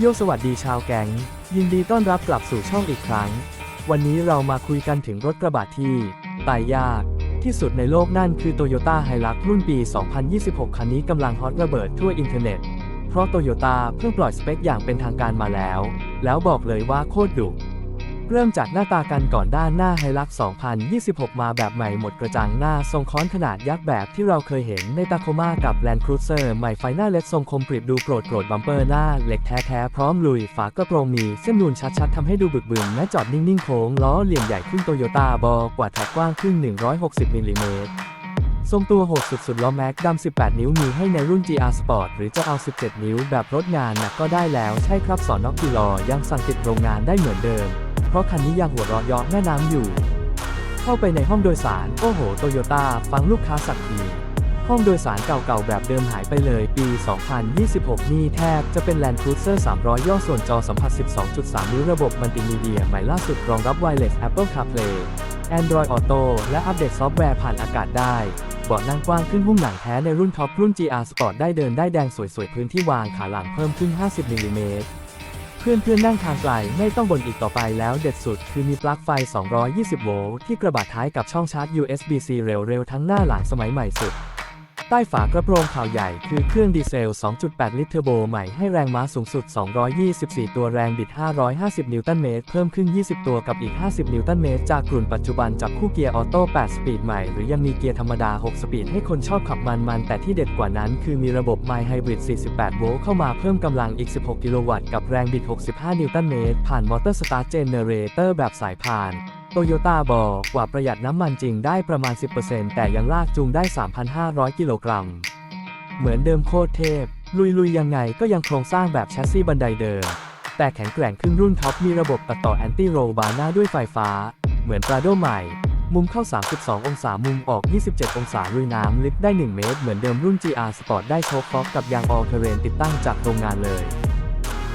โยสวัสดีชาวแก๊งยินดีต้อนรับกลับสู่ช่องอีกครั้ง วันนี้เรามาคุยกันถึงรถกระบะที่ตายยากที่สุดในโลกนั่นคือ Toyota Hilux รุ่นปี 2026 คันนี้กำลังฮอตระเบิดทั่วอินเทอร์เน็ต เพราะ Toyota เพิ่งปล่อยสเปคอย่างเป็นทางการมาแล้ว แล้วบอกเลยว่าโคตรดุ เริ่มจากหน้าตากันก่อนด้านหน้า Hilux 2026 มาแบบใหม่หมดกระจังหน้าทรงค้อนขนาดยักษ์แบบที่เราเคยเห็นใน Tacoma กับ Land Cruiser ใหม่ไฟหน้าเล็ดทรงคมกริบดูโกรธโกรธบัมเปอร์หน้าเหล็กแท้ๆพร้อมลุย ฝากระโปรงมีเส้นนูนชัดๆทำให้ดูบึกบึนแม้จอดนิ่งๆโค้งล้อเหลี่ยมใหญ่ขึ้นโตโยต้าบอกว่าแท็กกว้างขึ้น 160มิลลิเมตรทรงตัวโหดสุดๆล้อแม็กดำ 18 นิ้วมีให้ในรุ่น GR Sport หรือจะเอา 17 นิ้วแบบรถงานหนักก็ได้แล้วใช่ครับสอนนอกกิลอยังสั่งติดโรงงานได้เหมือนเดิม ราะคันนี้ยังหัวเราะยาะแม่น้ำอยู่ เข้าไปในห้องโดยสาร โอ้โห โตโยต้า ฟังลูกค้าสักที ห้องโดยสารเก่าๆ แบบเดิมหายไปเลย ปี 2026 นี่แทบจะเป็น Land Cruiser 300 ย่อส่วนจอสัมผัส 12.3 นิ้วระบบมัลติมีเดียใหม่ล่าสุดรองรับ Wireless Apple CarPlay Android Auto และอัปเดตซอฟต์แวร์ผ่านอากาศได้เบาะนั่งกว้างขึ้นหุ้มหนังแท้ในรุ่นท็อปรุ่น GR Sport ได้เดินได้แดงสวยๆ พื้นที่วางขาหลังเพิ่มขึ้น 50มิลลิเมตร พื่อนเพื่อนๆนั่งทางไกลไม่ต้องบ่นอีกต่อไปแล้วเด็ดสุด คือมีปลั๊กไฟ 220 โวลต์ที่กระบะท้ายกับช่องชาร์จ USB-C เร็วๆทั้งหน้าหลังสมัยใหม่สุด ใต้ฝากระโปรงข่าวใหญ่คือเครื่องดีเซล 2.8 ลิตรเทอร์โบใหม่ให้แรงม้าสูงสุด 224 ตัวแรงบิด 550 นิวตันเมตร เพิ่มขึ้น 20 ตัวกับอีก 50 นิวตันเมตร จากกลุ่นปัจจุบันจับคู่เกียร์ออโต้ 8 สปีดใหม่ หรือยังมีเกียร์ธรรมดา 6 สปีดให้คนชอบขับมันๆ แต่ที่เด็ดกว่านั้นคือมีระบบ My Hybrid 48 โวลต์เข้ามาเพิ่มกำลังอีก 16 กิโลวัตต์กับแรงบิด 65 นิวตันเมตร ผ่านมอเตอร์สตาร์เจเนเรเตอร์แบบสายพาน โตโยต้าบอกว่าประหยัดน้ำมันจริงได้ประมาณ 10%แต่ยังลากจูงได้ 3,500 กิโลกรัม เหมือนเดิมโคตรเทพ ลุยๆยังไงก็ยังโครงสร้างแบบแชสซีบันไดเดิม แต่แข็งแกร่งขึ้นรุ่นท็อปมีระบบตัดต่อแอนตี้โรบาน่าด้วยไฟฟ้า เหมือนปราโดใหม่ มุมเข้า 32 องศามุมออก 27 องศาลุยน้ำลึกได้ 1 เมตร เหมือนเดิมรุ่น GR Sport ได้โชคฟอกกับยางออลเทเรนติดตั้งจากโรงงานเลย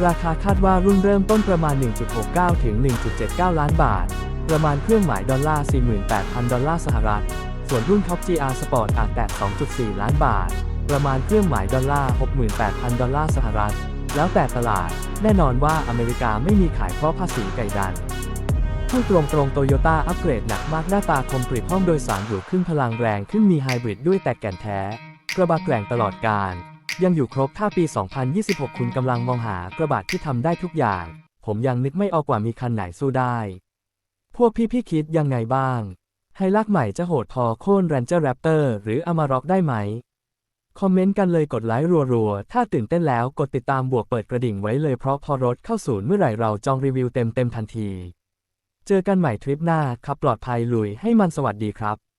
ราคาคาดว่ารุ่นเริ่มต้นประมาณ 1.69 ถึง 1.79 ล้านบาท ประมาณเครื่องหมายดอลลาร์ 48,000 ดอลลาร์สหรัฐ ส่วนรุ่นท็อป GR Sport อาจแตะ 2.4 ล้านบาท ประมาณเครื่องหมายดอลลาร์ 68,000 ดอลลาร์สหรัฐ แล้วแต่ตลาด แน่นอนว่าอเมริกาไม่มีขายเพราะภาษีไก่ดันพูดตรงตรงโตโยต้าอัปเกรดหนักมากหน้าตาคมกริบห้องโดยสารหรูขึ้นพลังแรงขึ้นมีไฮบริดด้วยแต่แก่นแท้ กระบะแกร่งตลอดการ ยังอยู่ครบถ้าปี 2026 คุณกำลังมองหากระบะที่ทำได้ทุกอย่าง ผมยังนึกไม่ออกว่ามีคันไหนสู้ได้ วกพี่ๆคิดยังไงบ้าง ไฮลักใหม่จะโหดพอโค่นแรนเจอร์แรปเตอร์หรืออมาร็อกได้ไหม คอมเมนต์กันเลยกดไลค์รัวๆ ถ้าตื่นเต้นแล้วกดติดตามบวกเปิดกระดิ่งไว้เลยเพราะพอรถเข้าศูนย์เมื่อไหร่เราจองรีวิวเต็มๆทันที เจอกันใหม่ทริปหน้าขับปลอดภัยลุยให้มันสวัสดีครับ